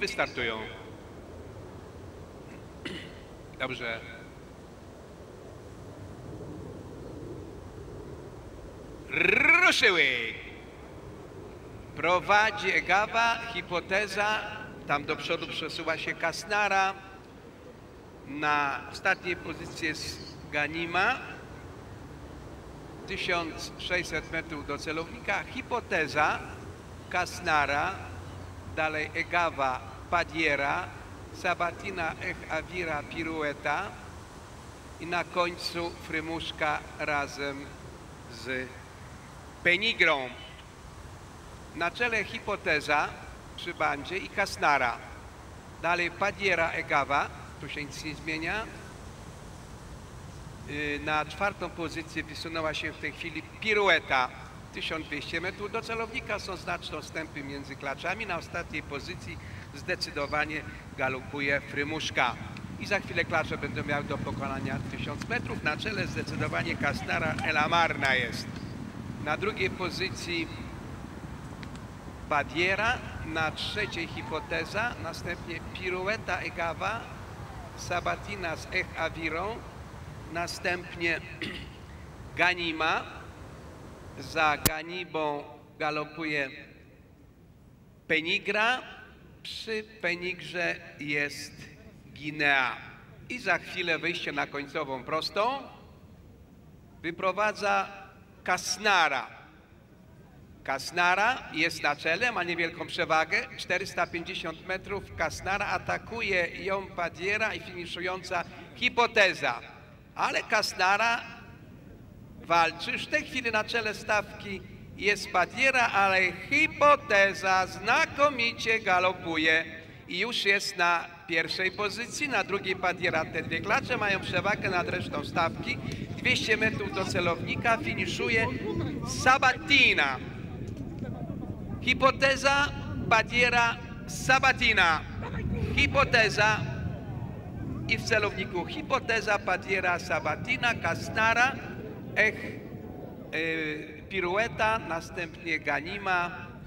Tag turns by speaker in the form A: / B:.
A: wystartują. Dobrze. Ruszyły! Prowadzi Egawa, hipoteza, tam do przodu przesuwa się Kasnara, na ostatniej pozycji jest Ganima, 1600 metrów do celownika, hipoteza, Kasnara, dalej Egawa, Padiera, Sabatina, Ech Avira, Pirueta i na końcu Frymuszka razem z Penigrą. Na czele hipoteza przy bandzie i Kasnara. Dalej Padiera Egawa, tu się nic nie zmienia. Yy, Na czwartą pozycję wysunęła się w tej chwili pirueta 1200 metrów. Do celownika są znaczne odstępy między klaczami. Na ostatniej pozycji zdecydowanie galopuje Frymuszka. I za chwilę klacze będą miały do pokonania 1000 metrów. Na czele zdecydowanie Kasnara Elamarna jest. Na drugiej pozycji Badiera, na trzeciej hipoteza, następnie Pirueta Egawa, Sabatina z Ech Avirą, następnie Ganima, za Ganibą galopuje Penigra, przy Penigrze jest Ginea. I za chwilę wyjście na końcową prostą wyprowadza Kasnara. Kasnara jest na czele, ma niewielką przewagę, 450 metrów. Kasnara atakuje ją Padiera i finiszująca hipoteza. Ale Kasnara walczy. Już w tej chwili na czele stawki jest Padiera, ale hipoteza znakomicie galopuje i już jest na pierwszej pozycji. Na drugiej Padiera te dwie klacze mają przewagę nad resztą stawki. 200 metrów do celownika finiszuje Sabatina. Hipoteza Padiera Sabatina. Hipoteza i w celowniku hipoteza Padiera Sabatina, Kasnara, Ech, y, Pirueta, następnie Ganima,